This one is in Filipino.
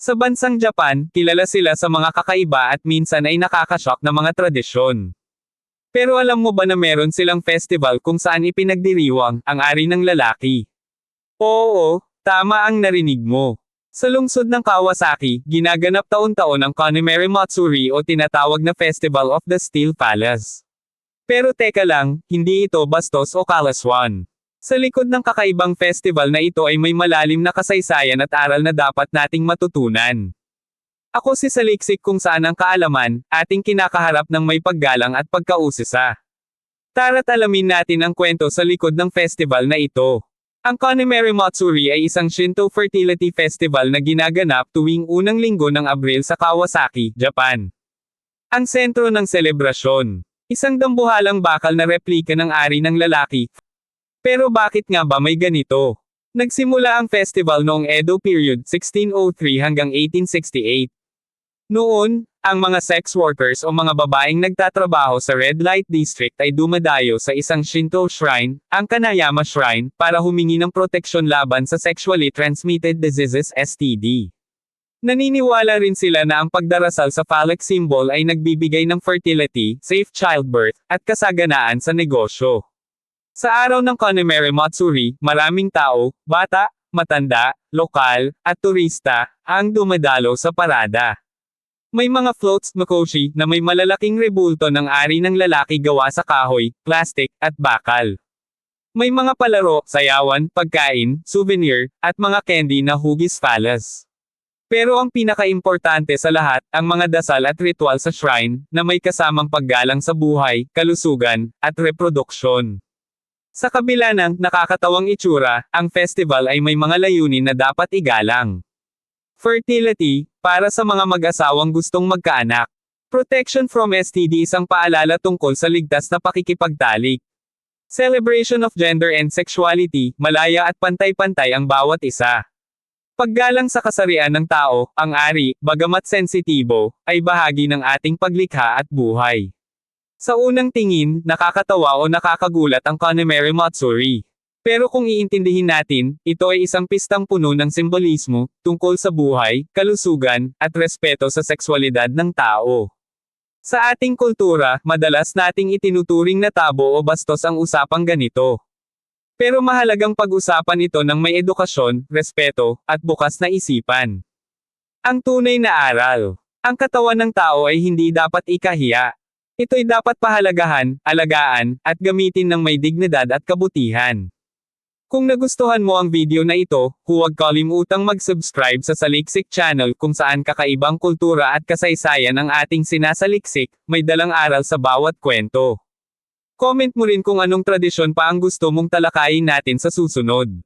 Sa bansang Japan, kilala sila sa mga kakaiba at minsan ay nakakashock na mga tradisyon. Pero alam mo ba na meron silang festival kung saan ipinagdiriwang ang ari ng lalaki? Oo, tama ang narinig mo. Sa lungsod ng Kawasaki, ginaganap taon-taon ang Kanemere Matsuri o tinatawag na Festival of the Steel Palace. Pero teka lang, hindi ito bastos o kalaswan. Sa likod ng kakaibang festival na ito ay may malalim na kasaysayan at aral na dapat nating matutunan. Ako si Saliksik kung saan ang kaalaman, ating kinakaharap ng may paggalang at pagkausisa. Tara't alamin natin ang kwento sa likod ng festival na ito. Ang Kanemere Matsuri ay isang Shinto fertility festival na ginaganap tuwing unang linggo ng Abril sa Kawasaki, Japan. Ang sentro ng selebrasyon. Isang dambuhalang bakal na replika ng ari ng lalaki. Pero bakit nga ba may ganito? Nagsimula ang festival noong Edo period 1603 hanggang 1868. Noon, ang mga sex workers o mga babaeng nagtatrabaho sa Red Light District ay dumadayo sa isang Shinto shrine, ang Kanayama Shrine, para humingi ng proteksyon laban sa sexually transmitted diseases STD. Naniniwala rin sila na ang pagdarasal sa phallic symbol ay nagbibigay ng fertility, safe childbirth, at kasaganaan sa negosyo. Sa araw ng Kanemere Matsuri, maraming tao, bata, matanda, lokal, at turista, ang dumadalo sa parada. May mga floats makoshi na may malalaking rebulto ng ari ng lalaki gawa sa kahoy, plastic, at bakal. May mga palaro, sayawan, pagkain, souvenir, at mga candy na hugis falas. Pero ang pinakaimportante sa lahat, ang mga dasal at ritual sa shrine, na may kasamang paggalang sa buhay, kalusugan, at reproduksyon. Sa kabila ng nakakatawang itsura, ang festival ay may mga layunin na dapat igalang. Fertility, para sa mga mag-asawang gustong magkaanak. Protection from STD isang paalala tungkol sa ligtas na pakikipagtalik. Celebration of gender and sexuality, malaya at pantay-pantay ang bawat isa. Paggalang sa kasarian ng tao, ang ari, bagamat sensitibo, ay bahagi ng ating paglikha at buhay. Sa unang tingin, nakakatawa o nakakagulat ang Kanemere Matsuri. Pero kung iintindihin natin, ito ay isang pistang puno ng simbolismo, tungkol sa buhay, kalusugan, at respeto sa sexualidad ng tao. Sa ating kultura, madalas nating itinuturing na tabo o bastos ang usapang ganito. Pero mahalagang pag-usapan ito ng may edukasyon, respeto, at bukas na isipan. Ang tunay na aral. Ang katawan ng tao ay hindi dapat ikahiya. Ito'y dapat pahalagahan, alagaan, at gamitin ng may dignidad at kabutihan. Kung nagustuhan mo ang video na ito, huwag kalimutang mag-subscribe sa Saliksik Channel kung saan kakaibang kultura at kasaysayan ang ating sinasaliksik, may dalang aral sa bawat kwento. Comment mo rin kung anong tradisyon pa ang gusto mong talakayin natin sa susunod.